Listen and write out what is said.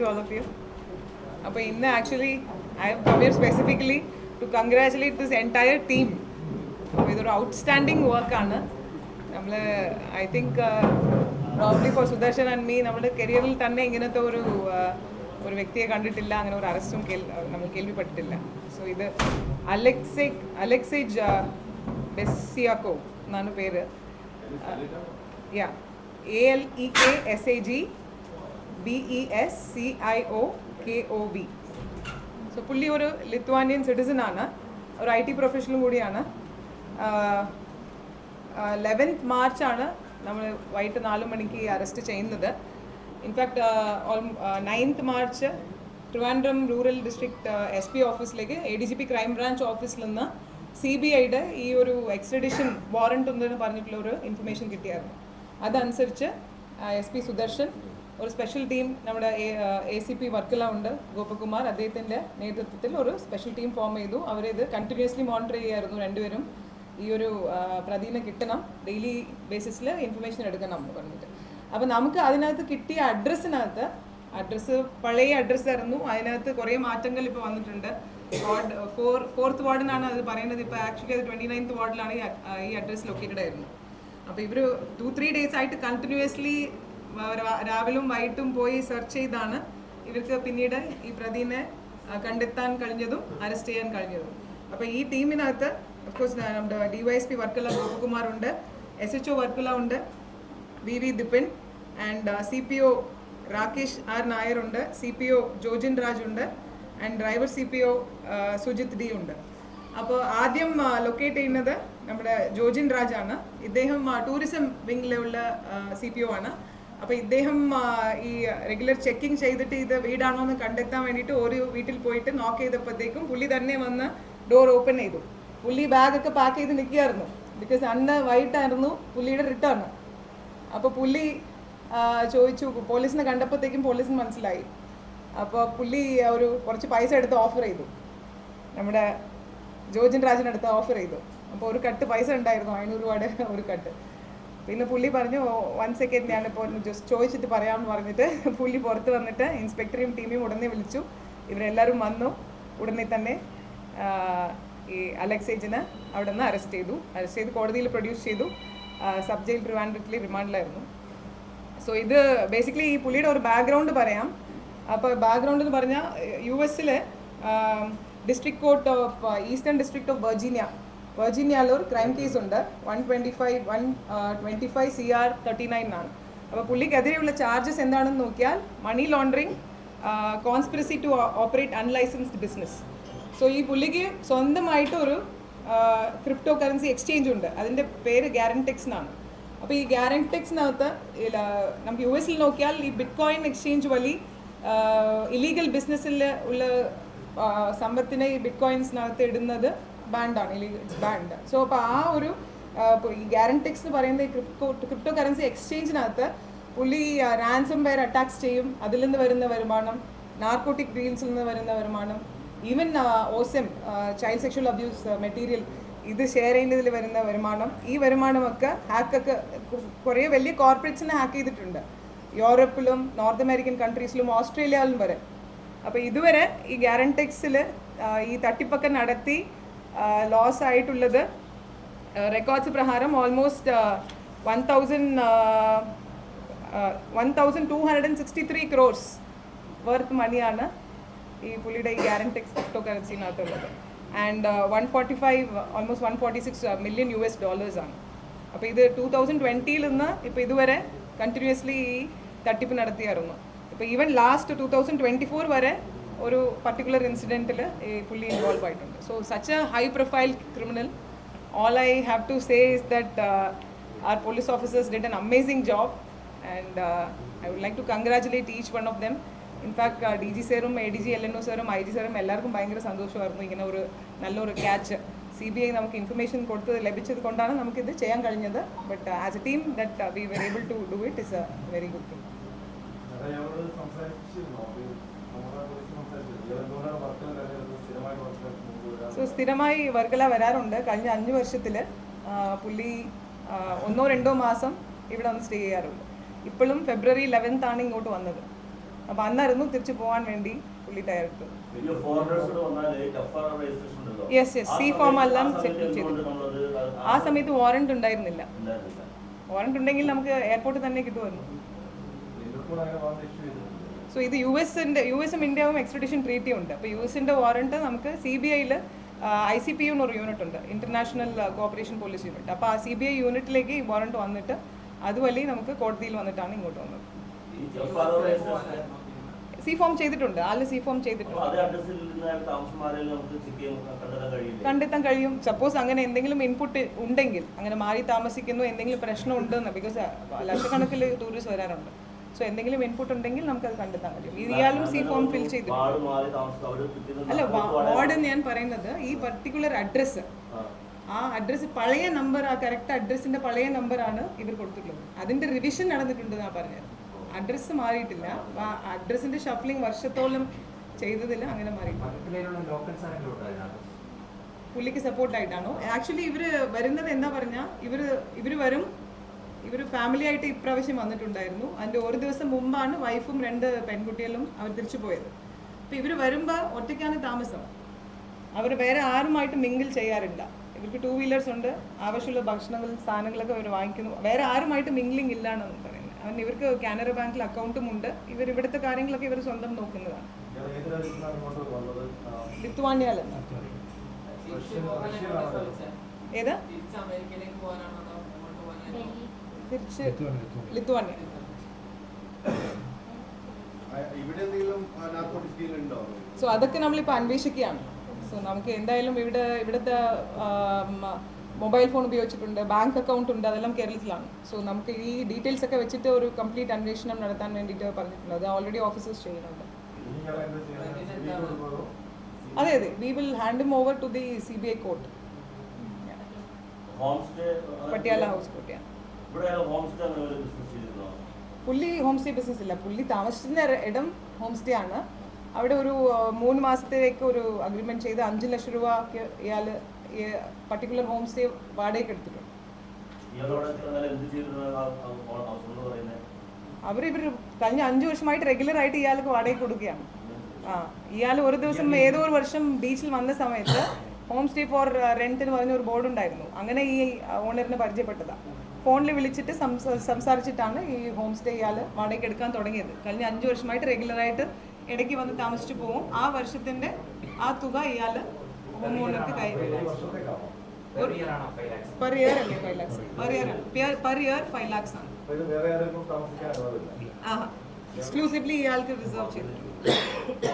to all of you. അപ്പോൾ ഇന്ന് actually I have come here specifically to congratulate this entire team അപ്പോൾ ഇതൊരു outstanding വർക്കാണ് നമ്മൾ I think probably for Sudarshan and me നമ്മുടെ കരിയറിൽ തന്നെ ഇങ്ങനത്തെ ഒരു uh, ഒരു വ്യക്തിയെ കണ്ടിട്ടില്ല അങ്ങനെ ഒരു അറസ്റ്റും കേൾ നമ്മൾ കേൾവിപ്പെട്ടിട്ടില്ല. സോ ഇത് അലക്സെ അലക്സേജ് ബെസ്സിയാക്കോ എന്നാണ് പേര്. Yeah A L E K S A G B E S C I O K O V so പുള്ളി ഒരു ലിത്വാനിയൻ സിറ്റിസൺ ആണ്. ഒരു ഐ ടി പ്രൊഫഷണലും കൂടിയാണ്. ലെവൻത്ത് മാർച്ചാണ് നമ്മൾ വൈകിട്ട് നാല് മണിക്ക് അറസ്റ്റ് ചെയ്യുന്നത്. In fact ninth March Trivandrum rural district S P ഓഫീസിലേക്ക് A D G P crime branch ഓഫീസിൽ നിന്ന് സി ബി ഐയുടെ ഈ ഒരു എക്സ്ട്രഡിഷൻ വാറണ്ട് ഉണ്ടെന്ന് പറഞ്ഞിട്ടുള്ള ഒരു ഇൻഫർമേഷൻ കിട്ടിയായിരുന്നു. അതനുസരിച്ച് എസ് പി സുദർശൻ ഒരു സ്പെഷ്യൽ ടീം നമ്മുടെ എ സി പി വർക്കല ഉണ്ട്. ഗോപകുമാർ അദ്ദേഹത്തിന്റെ നേതൃത്വത്തിൽ ഒരു സ്പെഷ്യൽ ടീം ഫോം ചെയ്തു. അവരിത് കണ്ടിന്യൂസ്ലി മോണിറ്റർ ചെയ്യായിരുന്നു രണ്ടുപേരും. ഈ ഒരു പ്രതിന കിട്ടണം. ഡെയിലി ബേസിസിൽ ഇൻഫർമേഷൻ എടുക്കണം എന്ന് പറഞ്ഞിട്ട്. അപ്പോൾ നമുക്ക് അതിനകത്ത് കിട്ടിയ അഡ്രസ്സിനകത്ത് അഡ്രസ്സ് പഴയ അഡ്രസ്സായിരുന്നു അതിനകത്ത് കുറേ മാറ്റങ്ങൾ ഇപ്പോൾ വന്നിട്ടുണ്ട്. വാർഡ് ഫോർ ഫോർത്ത് വാർഡിനാണ് അത് പറയുന്നത്. ഇപ്പോൾ ആക്ച്വലി അത് ട്വന്റി നയൻത്ത് വാർഡിലാണ് ഈ അഡ്രസ്സ് ലൊക്കേറ്റഡ് ആയിരുന്നു. അപ്പോൾ ഇവർ ടു ത്രീ ഡേയ്സ് ആയിട്ട് കണ്ടിന്യൂസ്ലി രാവിലും വൈകിട്ടും പോയി സെർച്ച് ചെയ്താണ്. ഇവർക്ക് പിന്നീട് ഈ പ്രതിനെ കണ്ടെത്താൻ കഴിഞ്ഞതും അറസ്റ്റ് ചെയ്യാൻ കഴിഞ്ഞതും. അപ്പോൾ ഈ ടീമിനകത്ത് അഫ്കോഴ്സ് നമ്മുടെ D Y S P Varkala Gopakumar ഉണ്ട് എസ് എച്ച് ഒ വർക്കല ഉണ്ട് V V Dipin and C P O Rakesh R Nair ഉണ്ട് C P O Jojin Raj ഉണ്ട് and driver C P O Sujith D ഉണ്ട്. അപ്പോൾ ആദ്യം locate ചെയ്യുന്നത് നമ്മുടെ ജോജിൻ രാജാണ് ഇദ്ദേഹം ടൂറിസം വിങ്ങിലുള്ള സി പി ഒ ആണ്. അപ്പോൾ ഇദ്ദേഹം ഈ റെഗുലർ ചെക്കിംഗ് ചെയ്തിട്ട് ഇത് വീടാണോ എന്ന് കണ്ടെത്താൻ വേണ്ടിയിട്ട് ഒരു വീട്ടിൽ പോയിട്ട് നോക്ക് ചെയ്തപ്പോഴത്തേക്കും പുള്ളി തന്നെ വന്ന് ഡോർ ഓപ്പൺ ചെയ്തു. പുള്ളി ബാഗൊക്കെ പാക്ക് ചെയ്ത് നിൽക്കുകയായിരുന്നു. ബിക്കോസ് അന്ന് വൈകിട്ടായിരുന്നു പുള്ളിയുടെ റിട്ടേൺ അപ്പോൾ പുള്ളി ചോദിച്ചു പോലീസിനെ കണ്ടപ്പോഴത്തേക്കും പോലീസിന് മനസ്സിലായി. അപ്പോൾ പുള്ളി ഒരു കുറച്ച് പൈസ എടുത്ത് ഓഫർ ചെയ്തു. നമ്മുടെ ജോർജിൻ രാജിനടുത്ത് ഓഫർ ചെയ്തു. അപ്പോൾ ഒരു കട്ട് പൈസ ഉണ്ടായിരുന്നു അഞ്ഞൂറ് രൂപയുടെ ഒരു കട്ട് പിന്നെ പുള്ളി പറഞ്ഞു വൺ സെക്കൻഡ് ഞാനിപ്പോൾ ജസ്റ്റ് ചോദിച്ചിട്ട് പറയാമെന്ന് പറഞ്ഞിട്ട് പുള്ളി പുറത്ത് വന്നിട്ട് ഇൻസ്പെക്ടറെയും ടീമിയും ഉടനെ വിളിച്ചു. ഇവരെല്ലാവരും വന്നു. ഉടനെ തന്നെ ഈ അലക്സേജിനെ അവിടെ നിന്ന് അറസ്റ്റ് ചെയ്തു. അറസ്റ്റ് ചെയ്ത് കോടതിയിൽ പ്രൊഡ്യൂസ് ചെയ്തു. സബ് ജയിൽ ട്രിവാൻഡ്രത്തിൽ റിമാൻഡിലായിരുന്നു. സോ ഇത് ബേസിക്കലി ഈ പുള്ളിയുടെ ഒരു ബാക്ക്ഗ്രൗണ്ട് പറയാം. അപ്പോൾ ബാക്ക്ഗ്രൗണ്ട് എന്ന് പറഞ്ഞാൽ യു എസിലെ district court of eastern district of Virginia വെർജീനിയയിൽ ഒരു ക്രൈം കേസ് ഉണ്ട്. One twenty five one twenty five C R thirty nine ആണ്. അപ്പോൾ പുള്ളിക്കെതിരെയുള്ള ചാർജസ് എന്താണെന്ന് നോക്കിയാൽ money laundering conspiracy to operate unlicensed business so ഈ പുള്ളിക്ക് സ്വന്തമായിട്ട് ഒരു ക്രിപ്റ്റോ കറൻസി എക്സ്ചേഞ്ച് ഉണ്ട്. അതിന്റെ പേര് ഗ്യാരൻടെക്സ് എന്നാണ്. അപ്പോൾ ഈ ഗ്യാരൻടെക്സിനകത്ത് നമുക്ക് യു എസിൽ നോക്കിയാൽ ഈ ബിറ്റ് കോയിൻ എക്സ്ചേഞ്ച് വഴി ഇലീഗൽ ബിസിനസ്സിൽ ഉള്ള സമ്പത്തിനെ ഈ ബിറ്റ് കോയിൻസിനകത്ത് ഇടുന്നത് ബാൻഡാണ് ഇലീഗൽ ബാൻഡ് സോ അപ്പോൾ ആ ഒരു ഈ ഗ്യാരൻടെക്സ് എന്ന് പറയുന്ന ക്രിപ്റ്റോ ക്രിപ്റ്റോ കറൻസി എക്സ്ചേഞ്ചിനകത്ത് പുള്ളി റാൻസം വെയർ അറ്റാക്സ് ചെയ്യും. അതിൽ നിന്ന് വരുന്ന വരുമാനം നാർക്കോട്ടിക് ഡീൽസിൽ നിന്ന് വരുന്ന വരുമാനം ഈവൻ ഓസെം ചൈൽഡ് സെക്ഷൽ അബ്യൂസ് മെറ്റീരിയൽ ഇത് ഷെയർ ചെയ്യുന്നതിൽ വരുന്ന വരുമാനം ഈ വരുമാനമൊക്കെ ഹാക്കൊക്കെ കുറേ വലിയ കോർപ്പറേറ്റ്സിനെ ഹാക്ക് ചെയ്തിട്ടുണ്ട്. യൂറോപ്പിലും നോർത്ത് അമേരിക്കൻ കൺട്രീസിലും ഓസ്ട്രേലിയയിലും വരെ. അപ്പോൾ ഇതുവരെ ഈ ഗ്യാരൻടെക്സിൽ ഈ തട്ടിപ്പൊക്കെ നടത്തി ലോസ് ആയിട്ടുള്ളത് റെക്കോർഡ്സ് പ്രകാരം almost one thousand one thousand two hundred and sixty three crores worth മണിയാണ് ഈ പുള്ളിയുടെ ഈ Garantex crypto കറൻസിനകത്തുള്ളത് and one forty five almost one forty six million U S ഡോളേഴ്സാണ് അപ്പോൾ ഇത് ടൂ തൗസൻഡ് ട്വന്റിയിൽ നിന്ന് ഇപ്പോൾ ഇതുവരെ കണ്ടിന്യൂസ്ലി ഈ തട്ടിപ്പ് നടത്തിയായിരുന്നു. ഇപ്പോൾ even last two thousand twenty four വരെ ഒരു പർട്ടിക്കുലർ ഇൻസിഡന്റിൽ ഈ പുള്ളി ഇൻവോൾവ് ആയിട്ടുണ്ട്. So such a high profile criminal all I have to say is that our police officers did an amazing job and I would like to congratulate each one of them. In fact D G സാറും A D G L N O സാറും I G സാറും എല്ലാവർക്കും ഭയങ്കര സന്തോഷമായിരുന്നു. ഇങ്ങനെ ഒരു നല്ലൊരു catch C B I നമുക്ക് ഇൻഫർമേഷൻ കൊടുത്ത് ലഭിച്ചത് കൊണ്ടാണ് നമുക്കിത് ചെയ്യാൻ കഴിഞ്ഞത്. But as a team that we were able to do it is a very good thing നേരെ ഞങ്ങളോട് സംസാരിച്ചിരുന്നോ? അത് നമ്മുടെ പോലീസ് സംസാരിച്ചിരുന്നു. ഇയാൾ എന്തുകൊണ്ടാണ് വർക്കല തെരഞ്ഞെടുത്തത്? സ്ഥിരമായിട്ട് വർക്കല മുമ്പ് വരാൻ സോ സ്ഥിരമായി വർക്കല വരാറുണ്ട്. കഴിഞ്ഞ അഞ്ച് വർഷത്തിൽ പുള്ളി ഒന്നോ രണ്ടോ മാസം ഇവിടെ വന്ന് സ്റ്റേ ചെയ്യാറുണ്ട്. ഇപ്പോഴും ഫെബ്രുവരി ലെവൻത്ത് ആണ് ഇങ്ങോട്ട് വന്നത്. അപ്പോൾ അന്നായിരുന്നു തിരിച്ചു പോകാൻ വേണ്ടി പുള്ളി തയ്യാറെടുത്തത്. യെസ് യെസ് സി ഫോം എല്ലാം സമയത്ത് ചെയ്തു. ആ സമയത്ത് വാറണ്ട് ഉണ്ടായിരുന്നില്ല? വാറണ്ട് ഉണ്ടെങ്കിൽ നമുക്ക് എയർപോർട്ടിൽ തന്നെ കിട്ടുമായിരുന്നു. സോ ഇത് യു എസിന്റെ യു എസും ഇന്ത്യയും എക്സ്ട്രഡിഷൻ ട്രീറ്റി ഉണ്ട്. അപ്പോൾ യു എസിന്റെ വാറണ്ട് നമുക്ക് സി ബി ഐയിൽ ഐ സി പി യു എന്നൊരു യൂണിറ്റ് ഉണ്ട്. ഇന്റർനാഷണൽ കോപ്പറേഷൻ പോലീസ് യൂണിറ്റ് അപ്പോൾ ആ സി ബി ഐ യൂണിറ്റിലേക്ക് ഈ വാറണ്ട് വന്നിട്ട് അതുവഴി നമുക്ക് കോടതിയിൽ വന്നിട്ടാണ് ഇങ്ങോട്ട് വന്നത്. സി ഫോം ചെയ്തിട്ടുണ്ട്. ആൾ സി ഫോം ചെയ്തിട്ടുണ്ട്. കണ്ടെത്താൻ കഴിയും. സപ്പോസ് അങ്ങനെ എന്തെങ്കിലും ഇൻപുട്ട് ഉണ്ടെങ്കിൽ അങ്ങനെ മാറി താമസിക്കുന്നു എന്തെങ്കിലും പ്രശ്നം ഉണ്ടെന്ന് ബിക്കോസ് ലക്ഷക്കണക്കിൽ ടൂറിസ്റ്റ് വരാറുണ്ട്. സോ എന്തെങ്കിലും ഇൻപുട്ട് ഉണ്ടെങ്കിൽ നമുക്ക് അത് കണ്ടെത്താൻ പറ്റും. ഇയാളും സി ഫോം ഫിൽ ചെയ്ത് അല്ല വാർഡ് ഞാൻ പറയുന്നത് ഈ പർട്ടിക്കുലർ അഡ്രസ്സ് ആ. അഡ്രസ്സ് പഴയ നമ്പർ ആ കറക്റ്റ് അഡ്രസ്സിന്റെ പഴയ നമ്പറാണ് ഇവർ കൊടുത്തിട്ടുള്ളത്. അതിന്റെ റിവിഷൻ നടന്നിട്ടുണ്ട് എന്നാ പറഞ്ഞത്. അഡ്രസ്സ് മാറിയിട്ടില്ല. ആ അഡ്രസ്സിന്റെ ഷഫ്ലിംഗ് വർഷത്തോളം ചെയ്തതിൽ അങ്ങനെ മാറിയിട്ടുണ്ട്. പുള്ളിക്ക് സപ്പോർട്ടായിട്ടാണോ ആക്ച്വലി ഇവർ വരുന്നത് എന്താ പറഞ്ഞാൽ ഇവർ ഇവർ വരും ഇവർ ഫാമിലി ആയിട്ട് ഇപ്രാവശ്യം വന്നിട്ടുണ്ടായിരുന്നു. അതിന്റെ ഒരു ദിവസം മുമ്പാണ് വൈഫും രണ്ട് പെൺകുട്ടികളും അവർ തിരിച്ചു പോയത്. അപ്പോൾ ഇവർ വരുമ്പോൾ ഒറ്റയ്ക്കാണ് താമസം. അവർ വേറെ ആരുമായിട്ട് മിങ്കിൾ ചെയ്യാറില്ല. ഇവർക്ക് ടൂ വീലേഴ്സ് ഉണ്ട്. ആവശ്യമുള്ള ഭക്ഷണങ്ങൾ സാധനങ്ങളൊക്കെ അവർ വാങ്ങിക്കുന്നു. വേറെ ആരുമായിട്ട് മിങ്കിളിംഗ് ഇല്ല എന്നാണ് പറയുന്നത്. അവൻ ഇവർക്ക് കാനറ ബാങ്കിൽ അക്കൗണ്ടും ഉണ്ട്. ഇവർ ഇവിടുത്തെ കാര്യങ്ങളൊക്കെ ഇവർ സ്വന്തം നോക്കുന്നതാണ്. ഏത്? തിരിച്ച് ലിത്വാനിയ സോ അതൊക്കെ നമ്മളിപ്പോൾ അന്വേഷിക്കുകയാണ്. സോ നമുക്ക് എന്തായാലും ഇവിടെ ഇവിടുത്തെ മൊബൈൽ ഫോൺ ഉപയോഗിച്ചിട്ടുണ്ട് ബാങ്ക് അക്കൗണ്ട് ഉണ്ട് അതെല്ലാം കേരളത്തിലാണ്. സോ നമുക്ക് ഈ ഡീറ്റെയിൽസ് ഒക്കെ വെച്ചിട്ട് ഒരു കംപ്ലീറ്റ് അന്വേഷണം നടത്താൻ വേണ്ടിയിട്ട് പറഞ്ഞിട്ടുണ്ട്. അത് ഓൾറെഡി ഓഫീസേഴ്സ് ചെയ്യുന്നുണ്ട്. അതെ അതെ. We will hand over to the C B I court Patiala Patiala house court ഇവിടെ ഹോം സ്റ്റേ അങ്ങനെ ഒരു ബിസിനസ് ചെയ്തിരുന്നോ? പുള്ളി ഹോം സ്റ്റേ ബിസിനസ് ഇല്ല. പുള്ളി താമസിക്കുന്ന ഇടം ഹോം സ്റ്റേ ആണ്. അവിടെ ഒരു മൂന്ന് മാസത്തേക്ക് ഒരു അഗ്രിമെന്റ് ചെയ്ത് അഞ്ച് ലക്ഷം രൂപ ഇയാൾ പർട്ടിക്കുലർ ഹോം സ്റ്റേ വാടകയ്ക്ക് എടുത്തിട്ടുണ്ട്. അവർ ഇവർ കഴിഞ്ഞ അഞ്ച് വർഷമായിട്ട് റെഗുലർ ആയിട്ട് ഇയാൾക്ക് വാടക കൊടുക്കുകയാണ്. ആ ഇയാൾ ഒരു ദിവസം ഏതോ ഒരു വർഷം ബീച്ചിൽ വന്ന സമയത്ത് ഹോം സ്റ്റേ ഫോർ റെന്റ് എന്ന് പറഞ്ഞ ഒരു ബോർഡ് ഉണ്ടായിരുന്നു. അങ്ങനെ ഈ ഓണറിന് പരിചയപ്പെട്ടതാണ് ഫോണിൽ വിളിച്ചിട്ട് സംസ- സംസാരിച്ചിട്ടാണ് ഈ ഹോം സ്റ്റേ ഇയാൾ വാടകയ്ക്ക് എടുക്കാൻ തുടങ്ങിയത്. കഴിഞ്ഞ അഞ്ച് വർഷമായിട്ട് റെഗുലറായിട്ട് ഇടയ്ക്ക് വന്ന് താമസിച്ചു പോകും ആ വർഷത്തിന്റെ ആ തുക ഇയാൾ ഹോം ഓണർക്ക് കൈ പെർ ഇയർ അല്ലേ five lakhs per year per year five lakhs ആണ്. എക്സ്ക്ലൂസീവ്ലി ഇയാൾക്ക് റിസർവ് ചെയ്തിട്ടുണ്ട്